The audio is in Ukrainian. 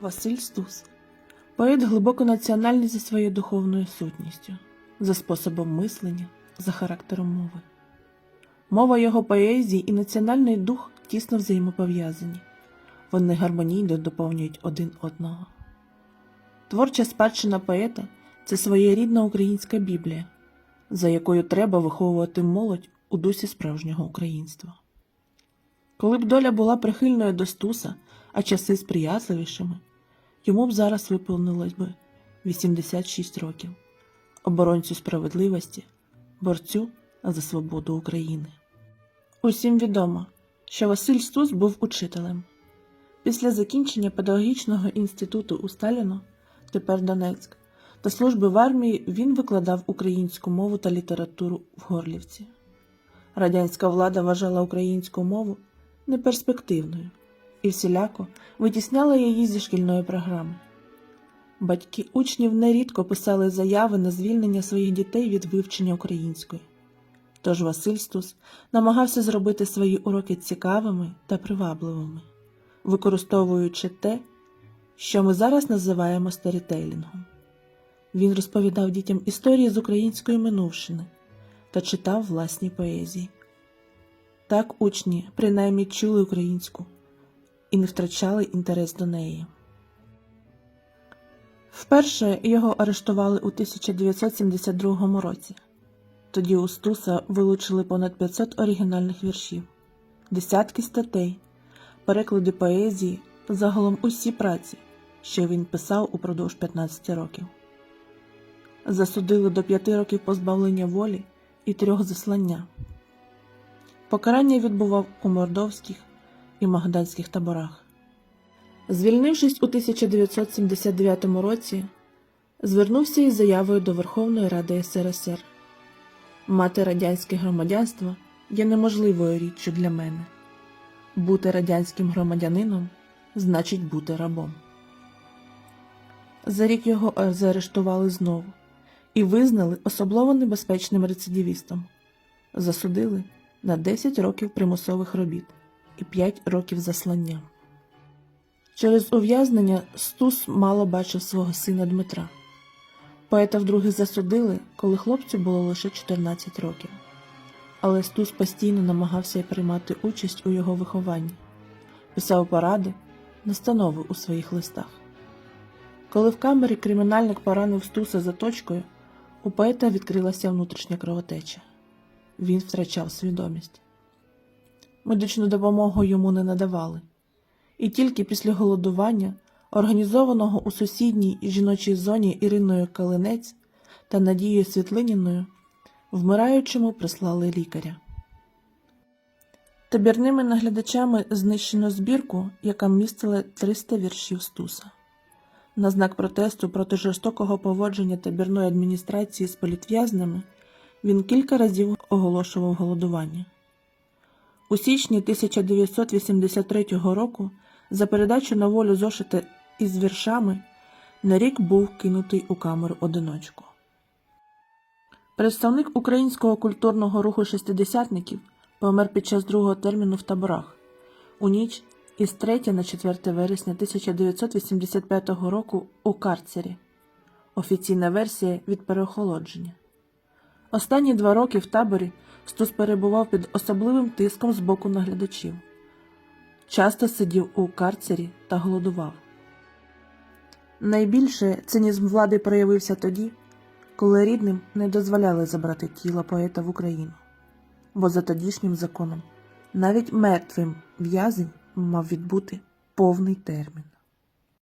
Василь Стус поет глибоко національний за своєю духовною сутністю, за способом мислення, за характером мови. Мова його поезії і національний дух тісно взаємопов'язані. Вони гармонійно доповнюють один одного. Творча спадщина поета це своєрідна українська Біблія, за якою треба виховувати молодь у дусі справжнього українства. Коли б доля була прихильною до Стуса, а часи сприятливішими, йому б зараз виповнилось би 86 років, оборонцю справедливості, борцю за свободу України. Усім відомо, що Василь Стус був учителем. Після закінчення педагогічного інституту у Сталіно, тепер Донецьк, та служби в армії він викладав українську мову та літературу в Горлівці. Радянська влада вважала українську мову неперспективною і всіляко витісняла її зі шкільної програми. Батьки учнів нерідко писали заяви на звільнення своїх дітей від вивчення української. Тож Василь Стус намагався зробити свої уроки цікавими та привабливими, використовуючи те, що ми зараз називаємо сторітейлінгом. Він розповідав дітям історії з української минувшини та читав власні поезії. Так учні принаймні чули українську і не втрачали інтерес до неї. Вперше його арештували у 1972 році. Тоді у Стуса вилучили понад 500 оригінальних віршів, десятки статей, переклади поезії, загалом усі праці, що він писав упродовж 15 років. Засудили до 5 років позбавлення волі і трьох заслання. Покарання відбував у мордовських і магданських таборах. Звільнившись у 1979 році, звернувся із заявою до Верховної Ради СРСР. Мати радянське громадянство є неможливою річчю для мене. Бути радянським громадянином значить бути рабом. За рік його заарештували знову і визнали особливо небезпечним рецидивістом. Засудили на 10 років примусових робіт і 5 років заслання. Через ув'язнення Стус мало бачив свого сина Дмитра. Поета вдруге засудили, коли хлопцю було лише 14 років. Але Стус постійно намагався приймати участь у його вихованні, писав поради, настанови у своїх листах. Коли в камері кримінальник поранив Стуса заточкою, у поета відкрилася внутрішня кровотеча. Він втрачав свідомість. Медичну допомогу йому не надавали, і тільки після голодування, організованого у сусідній жіночій зоні Іриною Калинець та Надією Світлиніною, вмираючому прислали лікаря. Табірними наглядачами знищено збірку, яка містила 300 віршів Стуса. На знак протесту проти жорстокого поводження табірної адміністрації з політв'язнями він кілька разів оголошував голодування. У січні 1983 року за передачу на волю зошита із віршами на рік був кинутий у камеру одиночку. Представник українського культурного руху шестидесятників помер під час другого терміну в таборах у ніч із 3 на 4 вересня 1985 року у карцері. Офіційна версія від переохолодження. Останні два роки в таборі Стус перебував під особливим тиском з боку наглядачів. Часто сидів у карцері та голодував. Найбільше цинізм влади проявився тоді, коли рідним не дозволяли забрати тіло поета в Україну, бо за тодішнім законом навіть мертвим в'язень мав відбути повний термін.